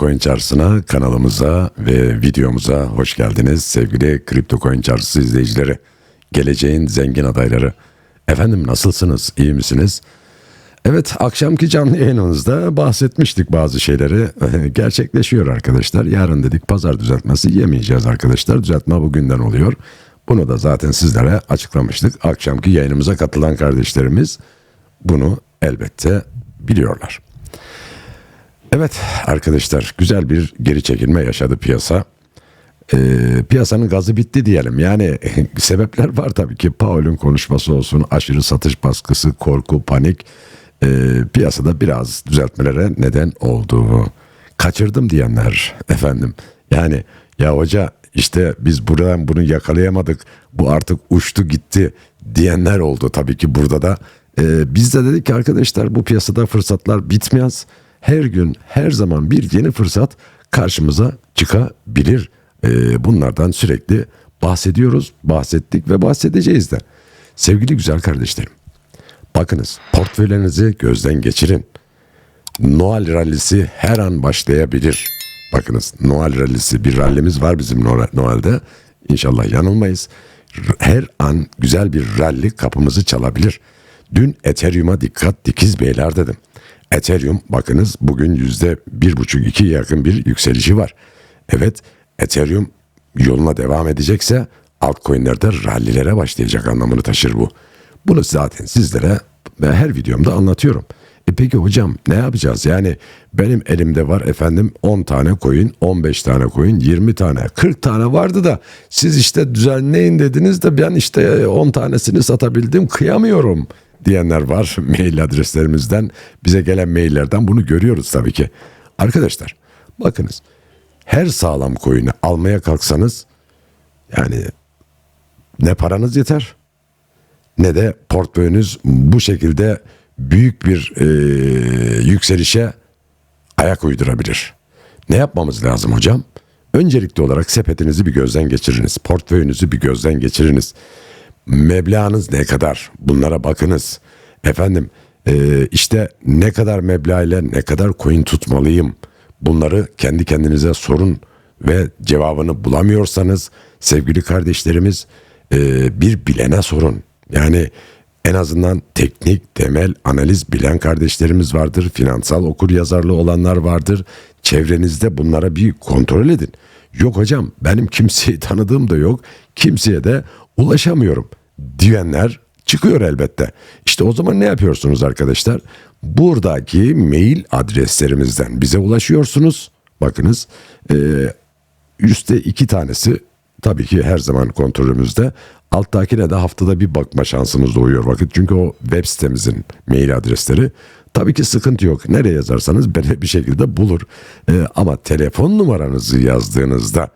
Merhabalar. Kripto Coin Çarşısı'na, kanalımıza ve videomuza hoş geldiniz sevgili Kripto Coin Çarşısı izleyicileri. Geleceğin zengin adayları. Efendim nasılsınız? İyi misiniz? Evet akşamki canlı yayınımızda bahsetmiştik bazı şeyleri. Gerçekleşiyor arkadaşlar. Yarın dedik pazar düzeltmesi yemeyeceğiz arkadaşlar. Düzeltme bugünden oluyor. Bunu da zaten sizlere açıklamıştık. Akşamki yayınımıza katılan kardeşlerimiz bunu elbette biliyorlar. Evet arkadaşlar güzel bir geri çekilme yaşadı piyasa. Ee, piyasanın gazı bitti diyelim. Yani sebepler var tabii ki. Paul'un konuşması olsun, aşırı satış baskısı, korku, panik e, piyasada biraz düzeltmelere neden oldu. Kaçırdım diyenler efendim. Yani ya hoca işte biz buradan bunu yakalayamadık. Bu artık uçtu gitti diyenler oldu tabii ki burada da. Ee, biz de dedik ki arkadaşlar bu piyasada fırsatlar bitmez. Her gün her zaman bir yeni fırsat karşımıza çıkabilir. Ee, bunlardan sürekli bahsediyoruz, bahsettik ve bahsedeceğiz de. Sevgili güzel kardeşlerim, bakınız portföylerinizi gözden geçirin. Noel rallisi her an başlayabilir. Bakınız Noel rallisi bir rallimiz var bizim Noel- Noel'de. İnşallah yanılmayız. Her an güzel bir ralli kapımızı çalabilir. Dün Ethereum'a dikkat dikiz beyler dedim. Ethereum bakınız bugün yüzde bir buçuk iki yakın bir yükselişi var. Evet Ethereum yoluna devam edecekse altcoin'lerde rallilere başlayacak anlamını taşır bu. Bunu zaten sizlere ve her videomda anlatıyorum. E peki hocam ne yapacağız? Yani benim elimde var efendim 10 tane coin, 15 tane coin, 20 tane, 40 tane vardı da siz işte düzenleyin dediniz de ben işte 10 tanesini satabildim kıyamıyorum diyenler var mail adreslerimizden. Bize gelen maillerden bunu görüyoruz tabii ki. Arkadaşlar bakınız her sağlam coin'i almaya kalksanız yani ne paranız yeter ne de portföyünüz bu şekilde büyük bir e, yükselişe ayak uydurabilir. Ne yapmamız lazım hocam? Öncelikli olarak sepetinizi bir gözden geçiriniz. Portföyünüzü bir gözden geçiriniz. Meblağınız ne kadar? Bunlara bakınız. Efendim e, işte ne kadar meblağ ile ne kadar coin tutmalıyım? Bunları kendi kendinize sorun ve cevabını bulamıyorsanız sevgili kardeşlerimiz e, bir bilene sorun. Yani en azından teknik, temel, analiz bilen kardeşlerimiz vardır. Finansal okur yazarlı olanlar vardır. Çevrenizde bunlara bir kontrol edin. Yok hocam benim kimseyi tanıdığım da yok. Kimseye de ulaşamıyorum diyenler çıkıyor elbette. İşte o zaman ne yapıyorsunuz arkadaşlar? Buradaki mail adreslerimizden bize ulaşıyorsunuz. Bakınız e, üstte iki tanesi tabii ki her zaman kontrolümüzde. Alttakine de haftada bir bakma şansımız doğuyor vakit. Çünkü o web sitemizin mail adresleri. Tabii ki sıkıntı yok. Nereye yazarsanız beni bir şekilde bulur. Ee, ama telefon numaranızı yazdığınızda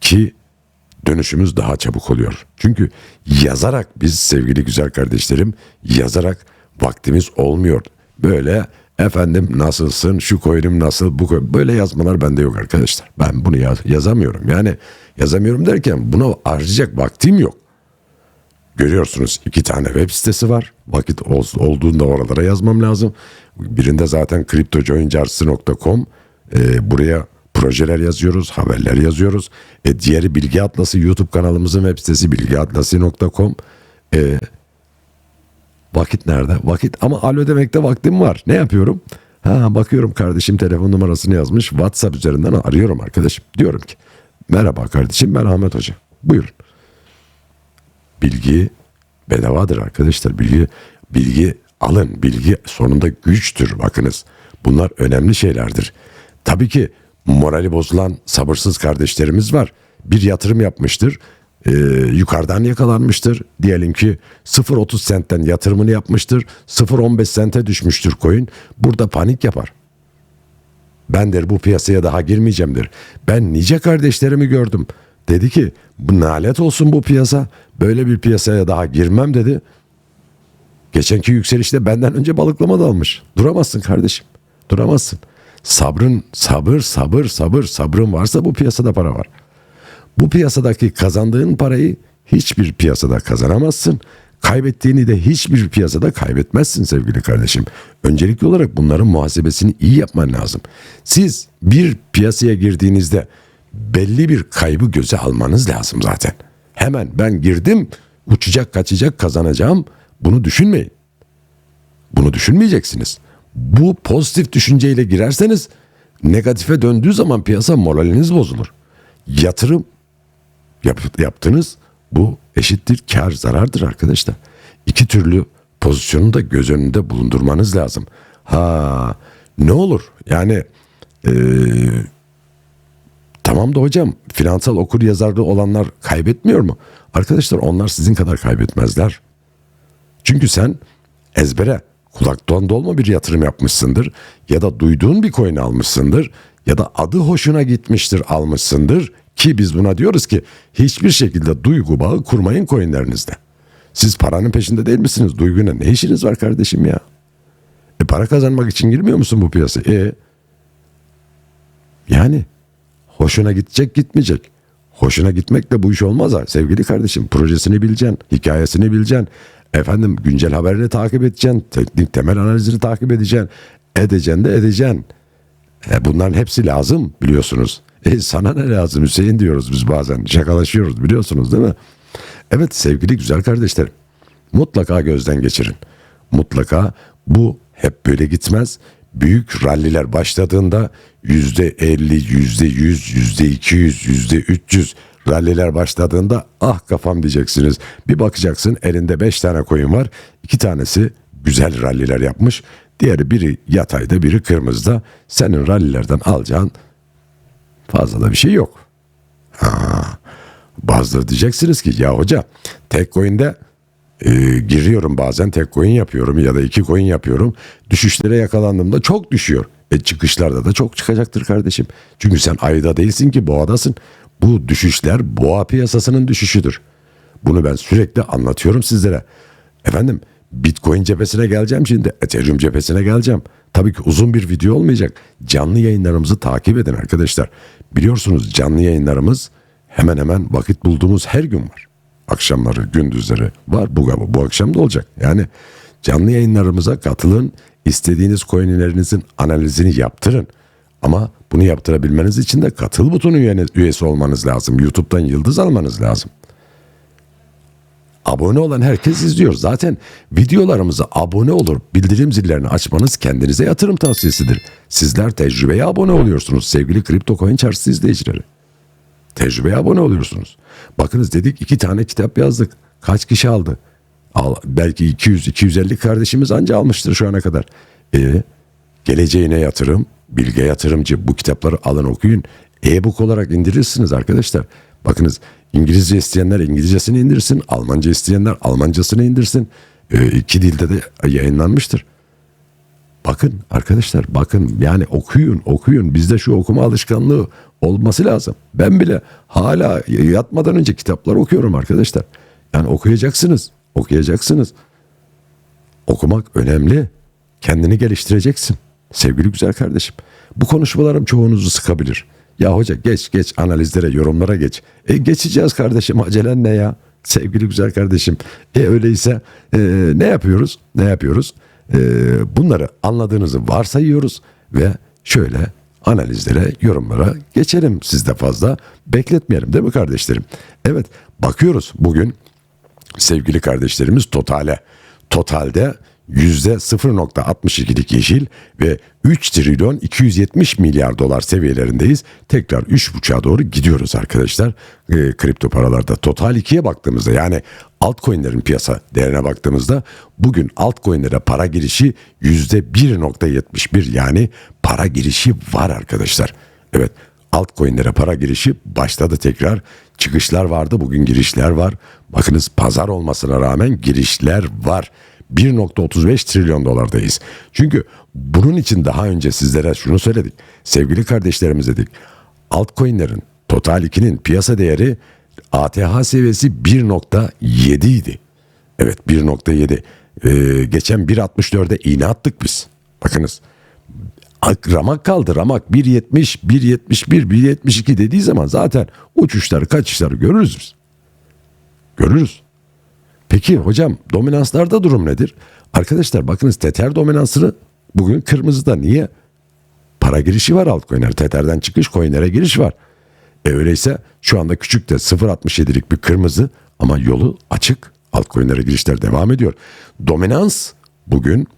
ki dönüşümüz daha çabuk oluyor. Çünkü yazarak biz sevgili güzel kardeşlerim yazarak vaktimiz olmuyor. Böyle efendim nasılsın şu coin'im nasıl bu coin böyle yazmalar bende yok arkadaşlar. Ben bunu yaz- yazamıyorum. Yani yazamıyorum derken buna harcayacak vaktim yok. Görüyorsunuz iki tane web sitesi var. Vakit ol- olduğunda oralara yazmam lazım. Birinde zaten kriptocoincarsı.com e, buraya projeler yazıyoruz, haberler yazıyoruz. E, diğeri Bilgi Atlası YouTube kanalımızın web sitesi bilgiatlası.com. E, vakit nerede? Vakit ama alo demekte vaktim var. Ne yapıyorum? Ha bakıyorum kardeşim telefon numarasını yazmış. WhatsApp üzerinden arıyorum arkadaşım. Diyorum ki merhaba kardeşim ben Ahmet Hoca. Buyurun bilgi bedavadır arkadaşlar. Bilgi bilgi alın. Bilgi sonunda güçtür bakınız. Bunlar önemli şeylerdir. Tabii ki morali bozulan sabırsız kardeşlerimiz var. Bir yatırım yapmıştır. Ee, yukarıdan yakalanmıştır. Diyelim ki 0.30 sentten yatırımını yapmıştır. 0.15 sente düşmüştür coin. Burada panik yapar. Ben der bu piyasaya daha girmeyeceğimdir. Ben nice kardeşlerimi gördüm. Dedi ki bu nalet olsun bu piyasa. Böyle bir piyasaya daha girmem dedi. Geçenki yükselişte benden önce balıklama da almış. Duramazsın kardeşim. Duramazsın. Sabrın, sabır, sabır, sabır, sabrın varsa bu piyasada para var. Bu piyasadaki kazandığın parayı hiçbir piyasada kazanamazsın. Kaybettiğini de hiçbir piyasada kaybetmezsin sevgili kardeşim. Öncelikli olarak bunların muhasebesini iyi yapman lazım. Siz bir piyasaya girdiğinizde belli bir kaybı göze almanız lazım zaten. Hemen ben girdim uçacak kaçacak kazanacağım bunu düşünmeyin. Bunu düşünmeyeceksiniz. Bu pozitif düşünceyle girerseniz negatife döndüğü zaman piyasa moraliniz bozulur. Yatırım yap, yaptınız bu eşittir kar zarardır arkadaşlar. İki türlü pozisyonu da göz önünde bulundurmanız lazım. Ha ne olur yani eee, tamam da hocam finansal okur yazarlığı olanlar kaybetmiyor mu? Arkadaşlar onlar sizin kadar kaybetmezler. Çünkü sen ezbere kulaktan dolma bir yatırım yapmışsındır ya da duyduğun bir coin almışsındır ya da adı hoşuna gitmiştir almışsındır ki biz buna diyoruz ki hiçbir şekilde duygu bağı kurmayın coinlerinizde. Siz paranın peşinde değil misiniz? Duyguyla ne işiniz var kardeşim ya? E para kazanmak için girmiyor musun bu piyasaya? E yani hoşuna gidecek gitmeyecek. Hoşuna gitmekle bu iş olmaz ha sevgili kardeşim. Projesini bileceksin, hikayesini bileceksin. Efendim güncel haberini takip edeceksin. Teknik temel analizini takip edeceksin. Edeceksin de edeceksin. E bunların hepsi lazım biliyorsunuz. E sana ne lazım Hüseyin diyoruz biz bazen. Şakalaşıyoruz biliyorsunuz değil mi? Evet sevgili güzel kardeşlerim. Mutlaka gözden geçirin. Mutlaka bu hep böyle gitmez. Büyük ralliler başladığında yüzde elli, yüzde yüz, yüzde iki yüz, yüzde üç yüz ralliler başladığında ah kafam diyeceksiniz. Bir bakacaksın elinde beş tane koyun var. iki tanesi güzel ralliler yapmış. Diğeri biri yatayda biri kırmızıda. Senin rallilerden alacağın fazla da bir şey yok. Ha, bazıları diyeceksiniz ki ya hoca tek coin'de e, giriyorum bazen tek coin yapıyorum ya da iki coin yapıyorum. Düşüşlere yakalandığımda çok düşüyor. E çıkışlarda da çok çıkacaktır kardeşim. Çünkü sen ayda değilsin ki boğadasın. Bu düşüşler boğa piyasasının düşüşüdür. Bunu ben sürekli anlatıyorum sizlere. Efendim Bitcoin cephesine geleceğim şimdi. Ethereum cephesine geleceğim. Tabii ki uzun bir video olmayacak. Canlı yayınlarımızı takip edin arkadaşlar. Biliyorsunuz canlı yayınlarımız hemen hemen vakit bulduğumuz her gün var. Akşamları, gündüzleri var. Bu, bu akşam da olacak. Yani canlı yayınlarımıza katılın. İstediğiniz coinlerinizin analizini yaptırın. Ama bunu yaptırabilmeniz için de katıl butonu üyesi olmanız lazım. YouTube'dan yıldız almanız lazım. Abone olan herkes izliyor. Zaten videolarımıza abone olur, bildirim zillerini açmanız kendinize yatırım tavsiyesidir. Sizler tecrübeye abone oluyorsunuz sevgili Kripto Coin Çarşısı izleyicileri. Tecrübeye abone oluyorsunuz. Bakınız dedik iki tane kitap yazdık. Kaç kişi aldı? Al, belki 200-250 kardeşimiz anca almıştır şu ana kadar. E, geleceğine yatırım, bilge yatırımcı bu kitapları alın okuyun. E-book olarak indirirsiniz arkadaşlar. Bakınız İngilizce isteyenler İngilizcesini indirsin, Almanca isteyenler Almancasını indirsin. E, iki dilde de yayınlanmıştır. Bakın arkadaşlar bakın yani okuyun okuyun bizde şu okuma alışkanlığı olması lazım. Ben bile hala yatmadan önce kitaplar okuyorum arkadaşlar. Yani okuyacaksınız okuyacaksınız. Okumak önemli. Kendini geliştireceksin. Sevgili güzel kardeşim. Bu konuşmalarım çoğunuzu sıkabilir. Ya hoca geç geç analizlere yorumlara geç. E geçeceğiz kardeşim acelen ne ya? Sevgili güzel kardeşim. E öyleyse e, ne yapıyoruz? Ne yapıyoruz? E, bunları anladığınızı varsayıyoruz ve şöyle analizlere, yorumlara geçelim. Siz de fazla bekletmeyelim değil mi kardeşlerim? Evet bakıyoruz bugün sevgili kardeşlerimiz Total'e. Total'de %0.62'lik yeşil ve 3 trilyon 270 milyar dolar seviyelerindeyiz. Tekrar 3.5'a doğru gidiyoruz arkadaşlar. E, kripto paralarda total 2'ye baktığımızda yani altcoin'lerin piyasa değerine baktığımızda bugün altcoin'lere para girişi yüzde 1.71 yani para girişi var arkadaşlar. Evet altcoin'lere para girişi başladı tekrar. Çıkışlar vardı bugün girişler var. Bakınız pazar olmasına rağmen girişler var. 1.35 trilyon dolardayız. Çünkü bunun için daha önce sizlere şunu söyledik. Sevgili kardeşlerimiz dedik. Altcoin'lerin Total 2'nin piyasa değeri ATH seviyesi 1.7 idi. Evet 1.7. Ee, geçen 1.64'e iğne attık biz. Bakınız ramak kaldı ramak 1.70, 1.71, 1.72 dediği zaman zaten uçuşları kaçışları görürüz biz. Görürüz. Peki hocam dominanslarda durum nedir? Arkadaşlar bakınız Tether dominansını bugün kırmızıda. Niye? Para girişi var altcoin'ler. Tether'den çıkış coin'lere giriş var. E öyleyse şu anda küçük de 0.67'lik bir kırmızı ama yolu açık. Altcoin'lere girişler devam ediyor. Dominans bugün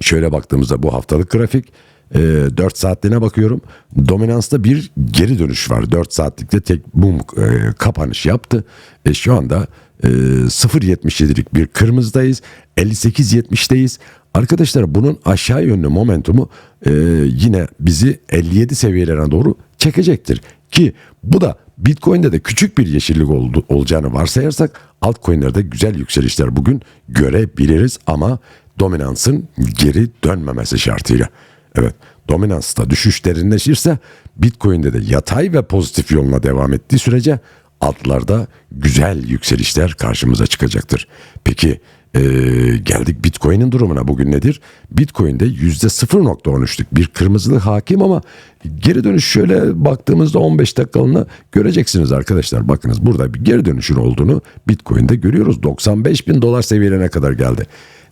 şöyle baktığımızda bu haftalık grafik e, 4 saatliğine bakıyorum. Dominansta bir geri dönüş var. 4 saatlikte tek mum e, kapanış yaptı. E, şu anda e, 0.77'lik bir kırmızıdayız. 58.70'deyiz. Arkadaşlar bunun aşağı yönlü momentumu e, yine bizi 57 seviyelerine doğru çekecektir. Ki bu da Bitcoin'de de küçük bir yeşillik oldu, olacağını varsayarsak altcoin'lerde güzel yükselişler bugün görebiliriz ama dominansın geri dönmemesi şartıyla. Evet dominansta düşüş derinleşirse Bitcoin'de de yatay ve pozitif yoluna devam ettiği sürece altlarda güzel yükselişler karşımıza çıkacaktır. Peki ee, geldik Bitcoin'in durumuna bugün nedir? Bitcoin'de %0.13'lük bir kırmızılık hakim ama geri dönüş şöyle baktığımızda 15 dakikalığına göreceksiniz arkadaşlar. Bakınız burada bir geri dönüşün olduğunu Bitcoin'de görüyoruz. 95 bin dolar seviyelerine kadar geldi.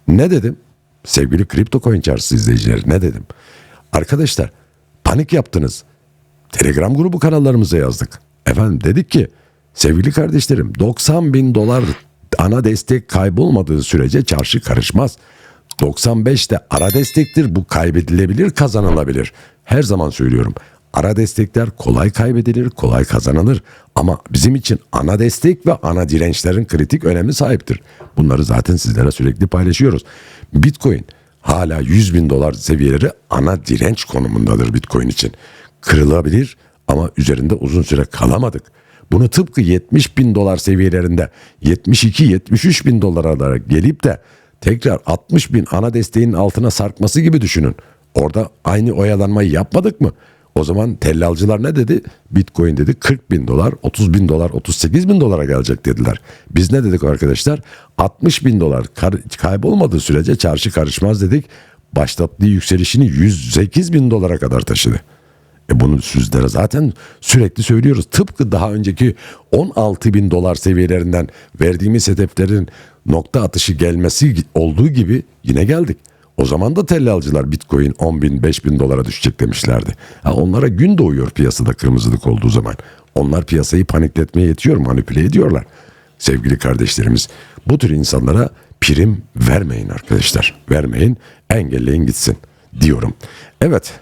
Ne dedim? Sevgili kripto coin çarşısı izleyicileri ne dedim? Arkadaşlar panik yaptınız. Telegram grubu kanallarımıza yazdık. Efendim dedik ki sevgili kardeşlerim 90 bin dolar ana destek kaybolmadığı sürece çarşı karışmaz. 95 de ara destektir bu kaybedilebilir kazanılabilir. Her zaman söylüyorum ara destekler kolay kaybedilir kolay kazanılır ama bizim için ana destek ve ana dirençlerin kritik önemi sahiptir. Bunları zaten sizlere sürekli paylaşıyoruz. Bitcoin hala 100 bin dolar seviyeleri ana direnç konumundadır Bitcoin için. Kırılabilir ama üzerinde uzun süre kalamadık. Bunu tıpkı 70 bin dolar seviyelerinde 72-73 bin dolara gelip de tekrar 60 bin ana desteğin altına sarkması gibi düşünün. Orada aynı oyalanmayı yapmadık mı? O zaman tellalcılar ne dedi? Bitcoin dedi 40 bin dolar, 30 bin dolar, 38 bin dolara gelecek dediler. Biz ne dedik arkadaşlar? 60 bin dolar kaybolmadığı sürece çarşı karışmaz dedik. Başlattığı yükselişini 108 bin dolara kadar taşıdı. E bunu sizlere zaten sürekli söylüyoruz. Tıpkı daha önceki 16 bin dolar seviyelerinden verdiğimiz hedeflerin nokta atışı gelmesi olduğu gibi yine geldik. O zaman da tellalcılar bitcoin 10 bin 5 bin dolara düşecek demişlerdi. Ha, onlara gün doğuyor piyasada kırmızılık olduğu zaman. Onlar piyasayı panikletmeye yetiyor manipüle ediyorlar. Sevgili kardeşlerimiz bu tür insanlara prim vermeyin arkadaşlar. Vermeyin engelleyin gitsin diyorum. Evet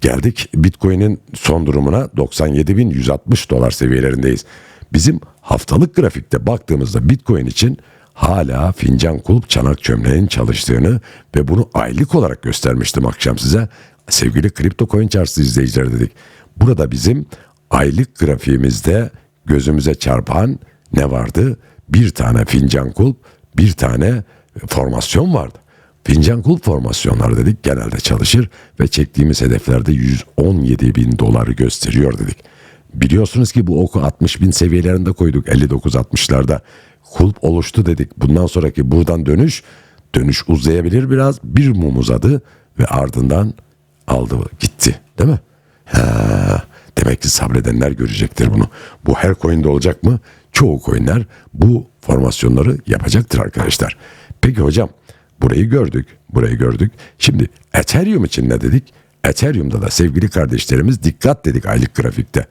Geldik Bitcoin'in son durumuna 97.160 dolar seviyelerindeyiz. Bizim haftalık grafikte baktığımızda Bitcoin için hala fincan kulp çanak çömleğin çalıştığını ve bunu aylık olarak göstermiştim akşam size. Sevgili kripto coin çarşısı izleyiciler dedik. Burada bizim aylık grafiğimizde gözümüze çarpan ne vardı? Bir tane fincan kulp, bir tane formasyon vardı. Fincan kulp formasyonları dedik genelde çalışır ve çektiğimiz hedeflerde 117 bin doları gösteriyor dedik. Biliyorsunuz ki bu oku 60 bin seviyelerinde koyduk 59-60'larda. Kulp oluştu dedik. Bundan sonraki buradan dönüş, dönüş uzayabilir biraz. Bir mum uzadı ve ardından aldı gitti değil mi? Ha, demek ki sabredenler görecektir bunu. Bu her coin'de olacak mı? Çoğu coin'ler bu formasyonları yapacaktır arkadaşlar. Peki hocam Burayı gördük, burayı gördük. Şimdi Ethereum için ne dedik? Ethereum'da da sevgili kardeşlerimiz dikkat dedik aylık grafikte.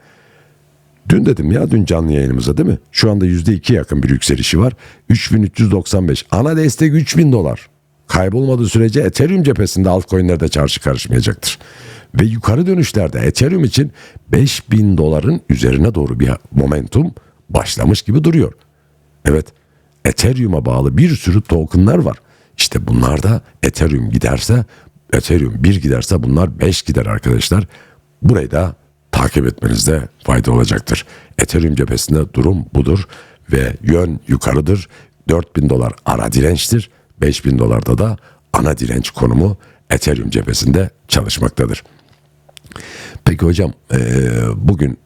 Dün dedim ya dün canlı yayınımızda değil mi? Şu anda %2 yakın bir yükselişi var. 3395. Ana destek 3000 dolar. Kaybolmadığı sürece Ethereum cephesinde altcoin'lerde çarşı karışmayacaktır. Ve yukarı dönüşlerde Ethereum için 5000 doların üzerine doğru bir momentum başlamış gibi duruyor. Evet Ethereum'a bağlı bir sürü tokenlar var. İşte bunlar da Ethereum giderse Ethereum 1 giderse bunlar 5 gider arkadaşlar. Burayı da takip etmenizde fayda olacaktır. Ethereum cephesinde durum budur ve yön yukarıdır. 4000 dolar ara dirençtir. 5000 dolarda da ana direnç konumu Ethereum cephesinde çalışmaktadır. Peki hocam bugün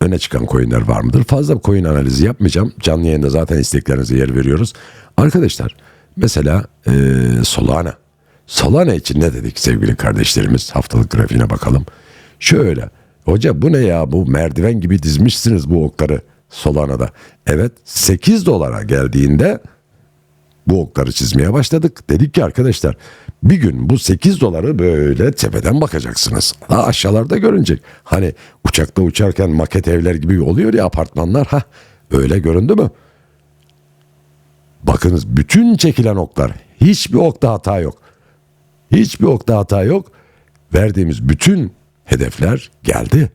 öne çıkan coinler var mıdır? Fazla coin analizi yapmayacağım. Canlı yayında zaten isteklerinize yer veriyoruz. Arkadaşlar Mesela e, Solana. Solana için ne dedik sevgili kardeşlerimiz? Haftalık grafiğine bakalım. Şöyle. Hoca bu ne ya? Bu merdiven gibi dizmişsiniz bu okları Solana'da. Evet 8 dolara geldiğinde Bu okları çizmeye başladık. Dedik ki arkadaşlar bir gün bu 8 doları böyle tepeden bakacaksınız. Daha aşağılarda görünecek. Hani uçakta uçarken maket evler gibi oluyor ya apartmanlar. ha öyle göründü mü? Bakınız bütün çekilen oklar hiçbir okta hata yok. Hiçbir okta hata yok. Verdiğimiz bütün hedefler geldi.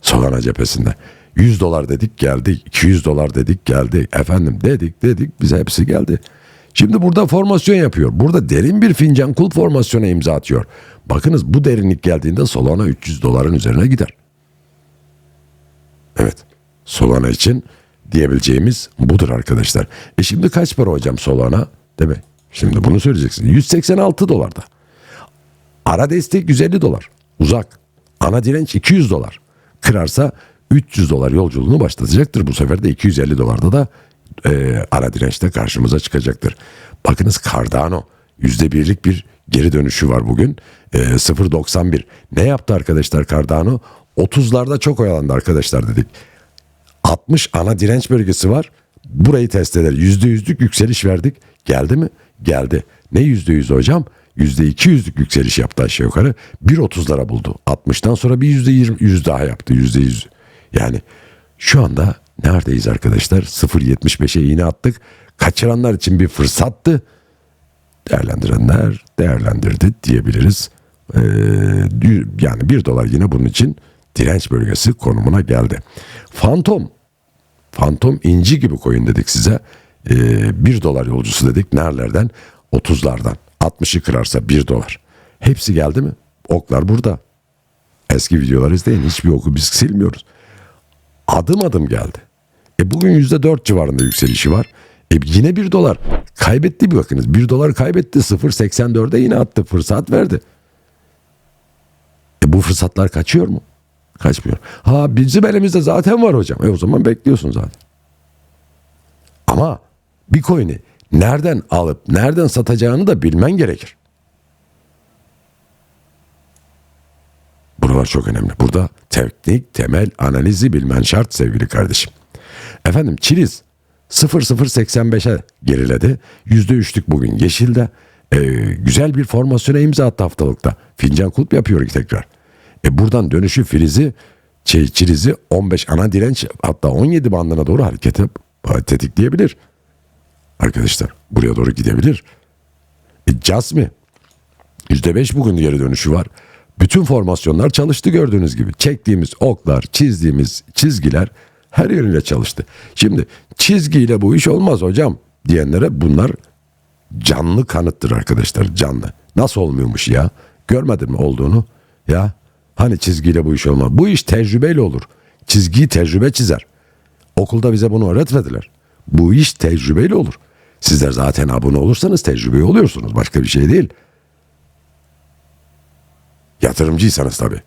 Solana cephesinde. 100 dolar dedik geldi. 200 dolar dedik geldi. Efendim dedik dedik bize hepsi geldi. Şimdi burada formasyon yapıyor. Burada derin bir fincan kul formasyona imza atıyor. Bakınız bu derinlik geldiğinde Solana 300 doların üzerine gider. Evet. Solana için diyebileceğimiz budur arkadaşlar. E şimdi kaç para hocam Solana? Değil mi? Şimdi bunu söyleyeceksin. 186 dolarda. Ara destek 150 dolar. Uzak. Ana direnç 200 dolar. Kırarsa 300 dolar yolculuğunu başlatacaktır. Bu sefer de 250 dolarda da e, ara dirençte karşımıza çıkacaktır. Bakınız Cardano %1'lik bir geri dönüşü var bugün. E, 0.91. Ne yaptı arkadaşlar Cardano? 30'larda çok oyalandı arkadaşlar dedik. 60 ana direnç bölgesi var. Burayı test eder. %100'lük yükseliş verdik. Geldi mi? Geldi. Ne %100 hocam? %200'lük yükseliş yaptı aşağı yukarı. 1.30'lara buldu. 60'tan sonra bir %20 yüz daha yaptı. %100. Yani şu anda neredeyiz arkadaşlar? 0.75'e iğne attık. Kaçıranlar için bir fırsattı. Değerlendirenler değerlendirdi diyebiliriz. Ee, yani 1 dolar yine bunun için direnç bölgesi konumuna geldi. Fantom Fantom inci gibi koyun dedik size. Ee, 1 dolar yolcusu dedik. Nerelerden? 30'lardan. 60'ı kırarsa 1 dolar. Hepsi geldi mi? Oklar burada. Eski videolar izleyin. Hiçbir oku biz silmiyoruz. Adım adım geldi. E bugün %4 civarında yükselişi var. E yine 1 dolar. Kaybetti bir bakınız. 1 dolar kaybetti. 0.84'e yine attı. Fırsat verdi. E bu fırsatlar kaçıyor mu? Kaçmıyor. Ha bizim elimizde zaten var hocam. E o zaman bekliyorsun zaten. Ama bir coin'i nereden alıp nereden satacağını da bilmen gerekir. Buralar çok önemli. Burada teknik temel analizi bilmen şart sevgili kardeşim. Efendim Çiliz 0085'e geriledi. %3'lük bugün yeşilde. Ee, güzel bir formasyona imza attı haftalıkta. Fincan kulp yapıyor tekrar. E buradan dönüşü Filiz'i şey, Çiliz'i 15 ana direnç hatta 17 bandına doğru harekete tetikleyebilir. Arkadaşlar buraya doğru gidebilir. E, Jasmi %5 bugün geri dönüşü var. Bütün formasyonlar çalıştı gördüğünüz gibi. Çektiğimiz oklar, çizdiğimiz çizgiler her yönüyle çalıştı. Şimdi çizgiyle bu iş olmaz hocam diyenlere bunlar canlı kanıttır arkadaşlar canlı. Nasıl olmuyormuş ya? Görmedin mi olduğunu? Ya hani çizgiyle bu iş olmaz. Bu iş tecrübeyle olur. Çizgiyi tecrübe çizer. Okulda bize bunu öğretmediler. Bu iş tecrübeyle olur. Sizler zaten abone olursanız tecrübe oluyorsunuz. Başka bir şey değil. Yatırımcıysanız tabii.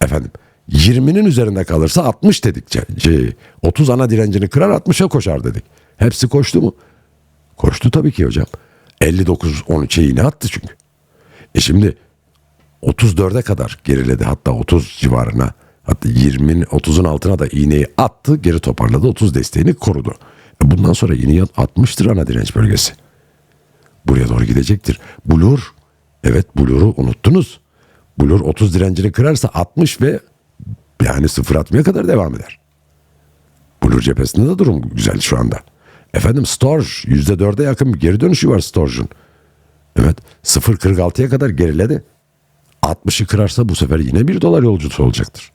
Efendim 20'nin üzerinde kalırsa 60 dedik. Şey, 30 ana direncini kırar 60'a koşar dedik. Hepsi koştu mu? Koştu tabii ki hocam. 59 13'e iğne attı çünkü. E şimdi 34'e kadar geriledi hatta 30 civarına. Hatta 20'nin 30'un altına da iğneyi attı geri toparladı 30 desteğini korudu. E bundan sonra yine 60'tır ana direnç bölgesi. Buraya doğru gidecektir. Blur evet Blur'u unuttunuz. Blur 30 direncini kırarsa 60 ve yani sıfır atmaya kadar devam eder. Blur cephesinde de durum güzel şu anda. Efendim Storage %4'e yakın bir geri dönüşü var Storage'ın. Evet 0.46'ya kadar geriledi. 60'ı kırarsa bu sefer yine 1 dolar yolcusu olacaktır.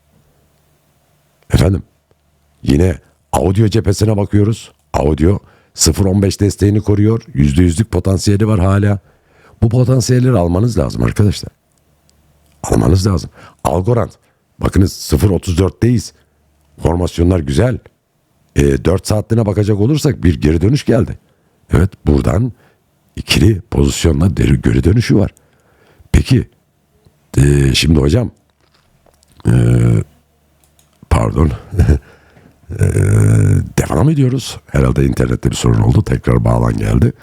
Efendim yine audio cephesine bakıyoruz. Audio 0.15 desteğini koruyor. %100'lük potansiyeli var hala. Bu potansiyelleri almanız lazım arkadaşlar. Almanız lazım. Algorand. Bakınız 0.34'teyiz. Formasyonlar güzel. E, 4 saatliğine bakacak olursak bir geri dönüş geldi. Evet buradan ikili pozisyonla geri dönüşü var. Peki e, şimdi hocam e, pardon e, devam ediyoruz. Herhalde internette bir sorun oldu. Tekrar bağlan geldi.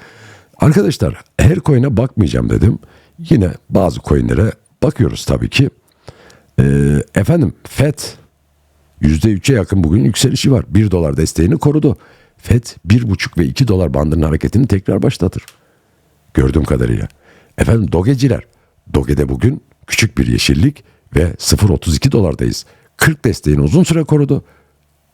Arkadaşlar her coin'e bakmayacağım dedim. Yine bazı coin'lere bakıyoruz tabii ki. E, efendim FED %3'e yakın bugün yükselişi var. 1 dolar desteğini korudu. FED 1,5 ve 2 dolar bandının hareketini tekrar başlatır. Gördüğüm kadarıyla. Efendim Dogeciler. Doge'de bugün küçük bir yeşillik ve 0.32 dolardayız. 40 desteğini uzun süre korudu.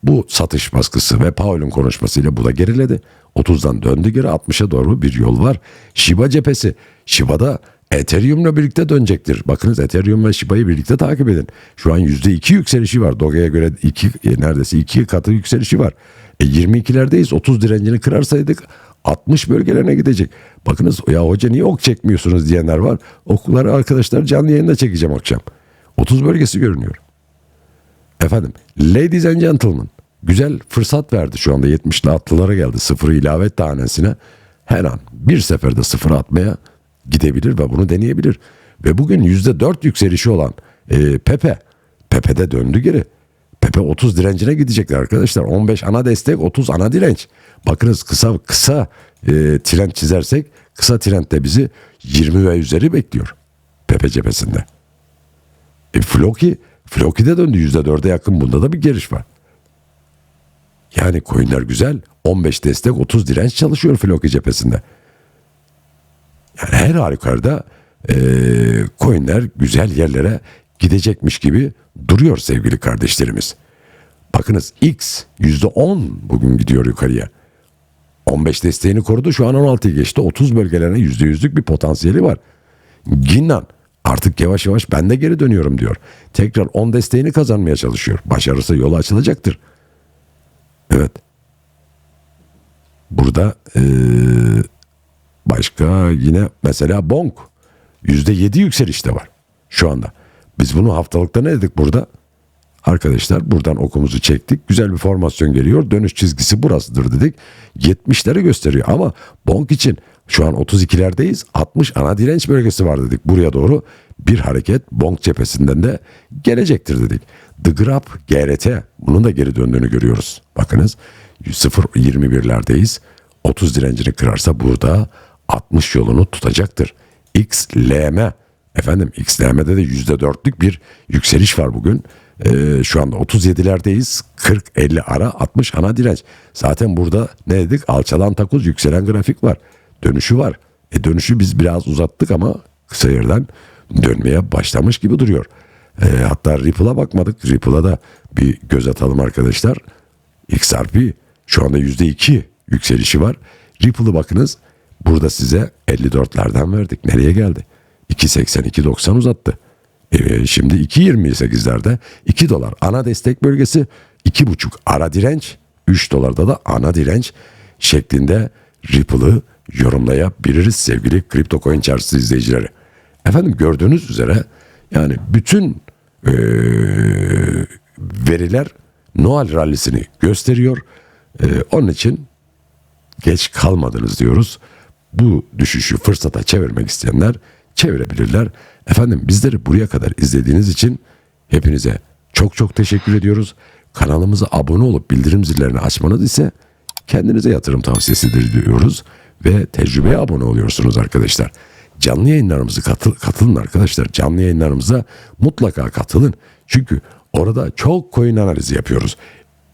Bu satış baskısı ve Powell'ın konuşmasıyla bu da geriledi. 30'dan döndü geri 60'a doğru bir yol var. Shiba cephesi. Shiba'da Ethereum'la birlikte dönecektir. Bakınız Ethereum ve Shiba'yı birlikte takip edin. Şu an %2 yükselişi var. Doge'ye göre iki, e, neredeyse 2 katı yükselişi var. E 22'lerdeyiz. 30 direncini kırarsaydık 60 bölgelerine gidecek. Bakınız ya hoca niye ok çekmiyorsunuz diyenler var. Okları arkadaşlar canlı yayında çekeceğim akşam. 30 bölgesi görünüyor. Efendim ladies and gentlemen güzel fırsat verdi şu anda 70'li atlılara geldi sıfır ilave tanesine. Her an bir seferde sıfır atmaya gidebilir ve bunu deneyebilir. Ve bugün %4 yükselişi olan e, Pepe, Pepe'de döndü geri. Pepe 30 direncine gidecekler arkadaşlar. 15 ana destek 30 ana direnç. Bakınız kısa kısa e, trend çizersek kısa trendde bizi 20 ve üzeri bekliyor. Pepe cephesinde. E, Floki, Floki'de döndü %4'e yakın bunda da bir geliş var. Yani coinler güzel. 15 destek 30 direnç çalışıyor Floki cephesinde. Yani her halükarda e, coinler güzel yerlere gidecekmiş gibi duruyor sevgili kardeşlerimiz. Bakınız X %10 bugün gidiyor yukarıya. 15 desteğini korudu şu an 16'yı geçti. 30 bölgelerine %100'lük bir potansiyeli var. Ginnan artık yavaş yavaş ben de geri dönüyorum diyor. Tekrar 10 desteğini kazanmaya çalışıyor. Başarısı yolu açılacaktır. Evet. Burada eee, başka yine mesela Bonk %7 yükselişte var şu anda. Biz bunu haftalıkta ne dedik burada? Arkadaşlar buradan okumuzu çektik. Güzel bir formasyon geliyor. Dönüş çizgisi burasıdır dedik. 70'leri gösteriyor ama Bonk için şu an 32'lerdeyiz. 60 ana direnç bölgesi var dedik. Buraya doğru bir hareket Bonk cephesinden de gelecektir dedik. The Grab GRT bunun da geri döndüğünü görüyoruz. Bakınız 0.21'lerdeyiz. 30 direncini kırarsa burada 60 yolunu tutacaktır. XLM efendim XLM'de de %4'lük bir yükseliş var bugün. Ee, şu anda 37'lerdeyiz. 40-50 ara 60 ana direnç. Zaten burada ne dedik? Alçalan takoz yükselen grafik var. Dönüşü var. E dönüşü biz biraz uzattık ama kısa yerden dönmeye başlamış gibi duruyor. Ee, hatta Ripple'a bakmadık. Ripple'a da bir göz atalım arkadaşlar. XRP şu anda %2 yükselişi var. Ripple'ı bakınız burada size 54'lerden verdik. Nereye geldi? 2.82.90 uzattı. E, şimdi 2.28'lerde 2 dolar ana destek bölgesi 2.5 ara direnç 3 dolarda da ana direnç şeklinde Ripple'ı yorumlayabiliriz sevgili Kripto Coin Çarşısı izleyicileri. Efendim gördüğünüz üzere yani bütün eee, veriler Noel rallisini gösteriyor. Eee, onun için geç kalmadınız diyoruz. Bu düşüşü fırsata çevirmek isteyenler çevirebilirler. Efendim bizleri buraya kadar izlediğiniz için hepinize çok çok teşekkür ediyoruz. Kanalımıza abone olup bildirim zillerini açmanız ise kendinize yatırım tavsiyesidir diyoruz ve tecrübeye abone oluyorsunuz arkadaşlar. Canlı yayınlarımızı katıl, katılın arkadaşlar. Canlı yayınlarımıza mutlaka katılın. Çünkü orada çok coin analizi yapıyoruz.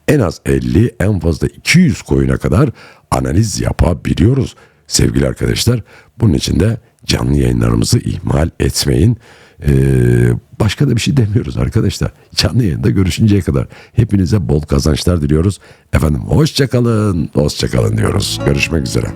En az 50 en fazla 200 coin'e kadar analiz yapabiliyoruz sevgili arkadaşlar. Bunun için de canlı yayınlarımızı ihmal etmeyin. Ee, başka da bir şey demiyoruz arkadaşlar. Canlı yayında görüşünceye kadar hepinize bol kazançlar diliyoruz. Efendim hoşçakalın, hoşçakalın diyoruz. Görüşmek üzere.